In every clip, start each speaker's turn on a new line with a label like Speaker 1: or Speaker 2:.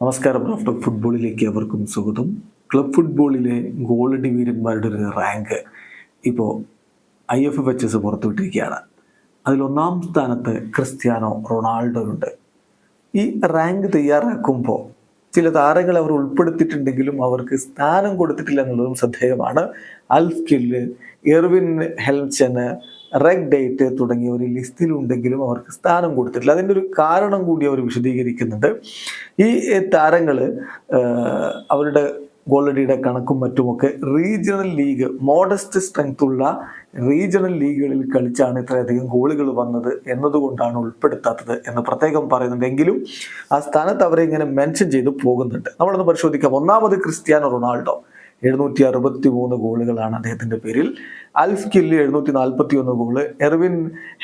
Speaker 1: നമസ്കാരം ആഫ്റ്റർ ഫുട്ബോളിലേക്ക് അവർക്കും സ്വാഗതം. ക്ലബ് ഫുട്ബോളിലെ ഗോൾഡി വീരന്മാരുടെ ഒരു റാങ്ക് ഇപ്പോൾ I F F H S പുറത്തുവിട്ടിരിക്കുകയാണ്. അതിലൊന്നാം സ്ഥാനത്ത് ക്രിസ്ത്യാനോ റൊണാൾഡോ ഉണ്ട്. ഈ റാങ്ക് തയ്യാറാക്കുമ്പോൾ ചില താരങ്ങൾ അവർ ഉൾപ്പെടുത്തിയിട്ടുണ്ടെങ്കിലും അവർക്ക് സ്ഥാനം കൊടുത്തിട്ടില്ല എന്നുള്ളതും ശ്രദ്ധേയമാണ്. അൽഫ് കില്ല് എർവിൻ ഹെൽച്ചന് റെഗ് ഡേറ്റ് തുടങ്ങിയ ഒരു ലിസ്റ്റിലുണ്ടെങ്കിലും അവർക്ക് സ്ഥാനം കൊടുത്തിട്ടില്ല. അതിന്റെ ഒരു കാരണം കൂടി അവർ വിശദീകരിക്കുന്നുണ്ട്. ഈ താരങ്ങൾ അവരുടെ ഗോൾഡിയുടെ കണക്കും മറ്റുമൊക്കെ റീജിയണൽ ലീഗ് മോഡസ്റ്റ് സ്ട്രെങ്ത് ഉള്ള റീജിയണൽ ലീഗുകളിൽ കളിച്ചാണ് ഇത്രയധികം ഗോളുകൾ വന്നത് എന്നതുകൊണ്ടാണ് ഉൾപ്പെടുത്താത്തത് എന്ന് പ്രത്യേകം പറയുന്നുണ്ടെങ്കിലും ആ സ്ഥാനത്ത് അവരെ ഇങ്ങനെ മെൻഷൻ ചെയ്ത് പോകുന്നുണ്ട്. നമ്മളൊന്ന് പരിശോധിക്കാം. ഒന്നാമത് ക്രിസ്ത്യാനോ റൊണാൾഡോ. എഴുന്നൂറ്റി അറുപത്തി മൂന്ന് ഗോളുകളാണ് അദ്ദേഹത്തിന്റെ പേരിൽ. അൽഫ് കില്ലി എഴുന്നൂറ്റി നാൽപ്പത്തി ഒന്ന് ഗോൾ എർവിൻ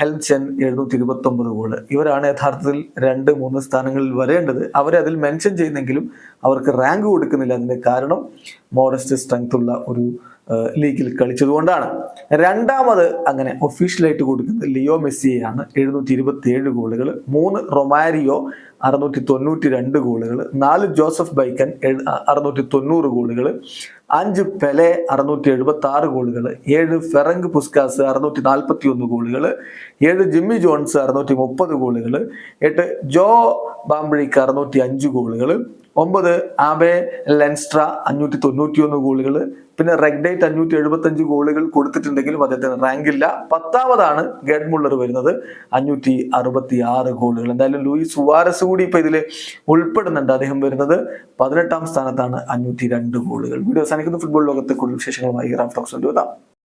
Speaker 1: ഹെൽച്ചൻ എഴുന്നൂറ്റി ഇരുപത്തി ഒമ്പത് ഗോൾ. ഇവരാണ് യഥാർത്ഥത്തിൽ രണ്ട് മൂന്ന് സ്ഥാനങ്ങളിൽ വരേണ്ടത്. അവരെ അതിൽ മെൻഷൻ ചെയ്യുന്നെങ്കിലും അവർക്ക് റാങ്ക് കൊടുക്കുന്നില്ല. അതിന്റെ കാരണം മോഡസ്റ്റ് സ്ട്രെങ്ത് ഉള്ള ഒരു ലീഗിൽ കളിച്ചതുകൊണ്ടാണ്. രണ്ടാമത് അങ്ങനെ ഒഫീഷ്യലായിട്ട് കൊടുക്കുന്നത് ലിയോ മെസ്സിയാണ് എഴുന്നൂറ്റി ഇരുപത്തി ഏഴ് ഗോളുകൾ മൂന്ന് റൊമാരിയോ അറുന്നൂറ്റി തൊണ്ണൂറ്റി രണ്ട് ഗോളുകൾ നാല് ജോസഫ് ബൈക്കൻ അറുന്നൂറ്റി തൊണ്ണൂറ് ഗോളുകൾ അഞ്ച് പെലെ അറുന്നൂറ്റി എഴുപത്തി ആറ് ഗോളുകൾ ഏഴ് ഫെറങ്ക് പുസ്കാസ് അറുന്നൂറ്റി നാൽപ്പത്തി ഒന്ന് ഗോളുകൾ ഏഴ് ജിമ്മി ജോൺസ് അറുന്നൂറ്റി മുപ്പത് ഗോളുകൾ എട്ട് ജോ ബാംബ്രിക്ക് അറുന്നൂറ്റി അഞ്ച് ഗോളുകൾ ഒമ്പത് ആബെ ലെൻസ്ട്ര അഞ്ഞൂറ്റി തൊണ്ണൂറ്റി ഒന്ന് ഗോളുകൾ പിന്നെ റെഗ്ഡേറ്റ് അഞ്ഞൂറ്റി എഴുപത്തി അഞ്ച് ഗോളുകൾ കൊടുത്തിട്ടുണ്ടെങ്കിലും അദ്ദേഹത്തിന് റാങ്ക് ഇല്ല. പത്താമതാണ് ഗഡ് മുള്ളർ വരുന്നത്. അഞ്ഞൂറ്റി അറുപത്തി ആറ് ഗോളുകൾ. എന്തായാലും ലൂയിസ് സുവാരസ് കൂടി ഇപ്പൊ ഇതിൽ ഉൾപ്പെടുന്നുണ്ട് അദ്ദേഹം വരുന്നത്. പതിനെട്ടാം സ്ഥാനത്താണ് അഞ്ഞൂറ്റി രണ്ട് ഗോളുകൾ. വീഡിയോ അവസാനിക്കുന്ന. ഫുട്ബോൾ ലോകത്തെ കൂടുതൽ വിശേഷങ്ങളുമായി റാം ടോക്സ് കൊണ്ടുവരാം